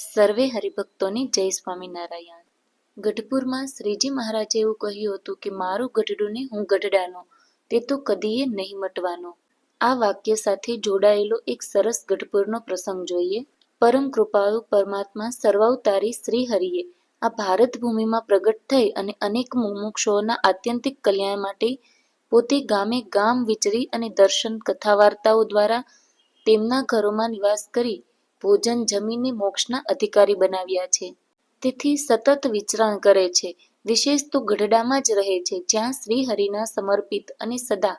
સર્વે હરિભક્તોને જય સ્વામિનારાયણ. ગઢપુરમાં શ્રીજી મહારાજે એવું કહ્યું હતું કે, મારું ગઢડું ને હું ગઢડાનો, તે તો કદીએ નહીં મટવાનો. આ વાક્ય સાથે જોડાયેલો એક સરસ ગઢપુરનો પ્રસંગ જોઈએ. પરમ કૃપાળુ પરમાત્મા સર્વાવતારી શ્રી હરિએ આ ભારત ભૂમિમાં પ્રગટ થઈ અને અનેક મુમુક્ષોના આત્યંતિક કલ્યાણ માટે પોતે ગામે ગામ વિચરી અને દર્શન કથા વાર્તાઓ દ્વારા તેમના ઘરોમાં નિવાસ કરી ભોજન જમીને મોક્ષના અધિકારી બનાવ્યા છે. તેથી સતત વિચરણ કરે છે. વિશેષ તો ગઢડામાં જ રહે છે, જ્યાં શ્રી હરિના સમર્પિત અને સદા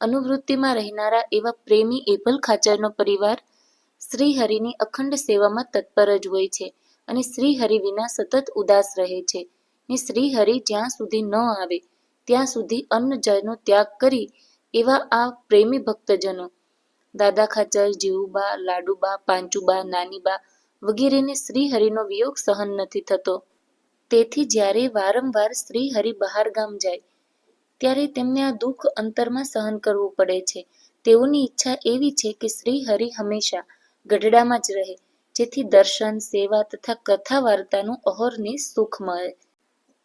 અનુવૃત્તિમાં રહેનારા એવા પ્રેમી એભલ ખાચરનો પરિવાર શ્રી હરિની અખંડ સેવામાં તત્પર જ હોય છે અને શ્રી હરિ વિના સતત ઉદાસ રહે છે. ને શ્રી હરિ જ્યાં સુધી ન આવે, ત્યાં સુધી અન્ન જળનો ત્યાગ કરી એવા આ પ્રેમી ભક્તજનો દાદા ખાચર, જીવુબા, લાડુબા, પાંચુબા, નાનીબા વગેરેને શ્રીહરિનો વિયોગ સહન નથી થતો. તેથી જ્યારે વારંવાર શ્રીહરિ બહાર ગામ જાય, ત્યારે તેમને આ દુઃખ અંતરમાં સહન કરવું પડે છે. તેઓની ઈચ્છા એવી છે કે શ્રી હરિ હંમેશા ગઢડામાં જ રહે, જેથી દર્શન, સેવા તથા કથા વાર્તાનું અહોરની સુખ મળે.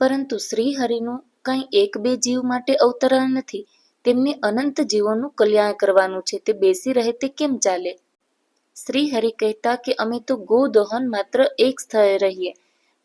પરંતુ શ્રી હરિનું કંઈ એક બે જીવ માટે અવતરણ નથી. તેમને અનંત જીવોનું કલ્યાણ કરવાનું છે. તે બેસી રહે તે કેમ ચાલે? શ્રી હરિ કહેતા કે અમે તો ગો માત્ર એક સ્થળે રહીએ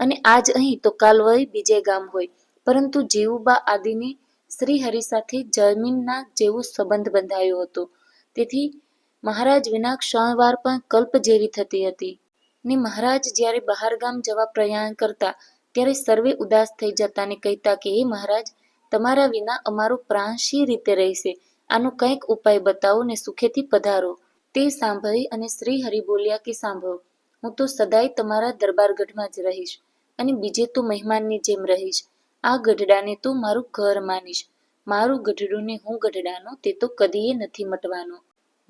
અને આજ અહીં તો કાલ બીજે ગામ હોય. પરંતુ જીવુબા આદિને શ્રી હરિ સાથે જમીનના જેવો સંબંધ બંધાયો હતો. તેથી મહારાજ વિના ક્ષણવાર પણ કલ્પ જેવી થતી હતી. ને મહારાજ જ્યારે બહાર ગામ જવા પ્રયાણ કરતા, ત્યારે સર્વે ઉદાસ થઈ જતા ને કહેતા કે, હે મહારાજ તમારા વિના અમારો પ્રાણ શી રીતે રહેશે? આનો કંઈક ઉપાય બતાવો ને સુખેથી પધારો. તે સાંભળી અને શ્રી હરિ બોલ્યા કે, સાંભળો, હું તો સદાય તમારા દરબારગઢમાં જ રહીશ અને બીજે તો મહેમાનની જેમ રહીશ. આ ગઢડાને તો મારું ઘર માનીશ. મારું ગઢડું ને હું ગઢડાનો, તે તો કદીએ નથી મટવાનો.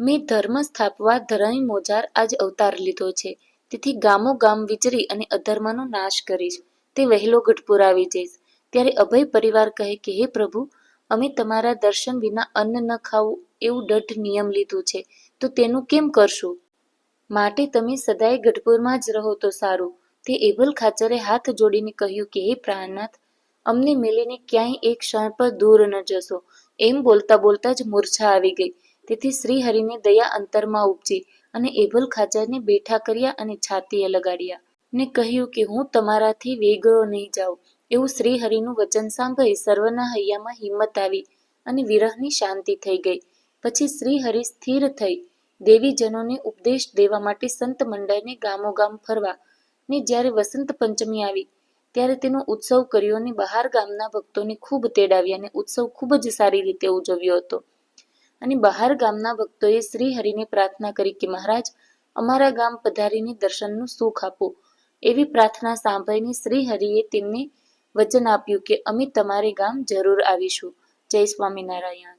મેં ધર્મ સ્થાપવા ધરણી મોજાર આજ અવતાર લીધો છે. તેથી ગામો ગામ વિચરી અને અધર્મનો નાશ કરીશ. તે વહેલો ગઢપુર આવી જઈશ. ત્યારે અભય પરિવાર કહે કે, હે પ્રભુ, અમે તમારા દર્શન વિના અન્ન ન ખાવું એવું દઢ નિયમ લીધું છે. તો તેનું કેમ કરશું? માટે તમે સદાય ગઢપુરમાં જ રહો તો સારું. તે એભલ ખાચરે હાથ જોડીને કહ્યું કે, હે પ્રાણનાથ, અમને મેલીને ક્યાંય એક ક્ષણ પર દૂર ન જશો. એમ બોલતા બોલતા જ મૂર્છા આવી ગઈ. તેથી શ્રીહરિને દયા અંતરમાં ઉપજી અને એભલ ખાચરને બેઠા કર્યા અને છાતીએ લગાડ્યા ને કહ્યું કે, હું તમારાથી વેગળો નહીં જાઉં. એવું શ્રીહરિનું વચન સાંભળી સર્વના હૈયામાં હિંમત આવી અને વિરહની શાંતિ થઈ ગઈ. પછી શ્રીહરિ સ્થિર થઈ દેવીજનોને ઉપદેશ દેવા માટે સંત મંડળને ગામોગામ ફરવા ને જ્યારે વસંત પંચમી આવી ત્યારે તેનો ઉત્સવ કર્યો અને બહાર ગામના ભક્તોને ખૂબ તેડાવ્યા અને ઉત્સવ ખૂબ જ સારી રીતે ઉજવ્યો હતો. અને બહાર ગામના ભક્તોએ શ્રી હરિને પ્રાર્થના કરી કે મહારાજ, અમારા ગામ પધારીને દર્શનનું સુખ આપો. એવી પ્રાર્થના સાંભળીને શ્રી હરિએ તેમને વચન આપ્યું કે અમે તમારે ગામ જરૂર આવીશું. જય સ્વામિનારાયણ.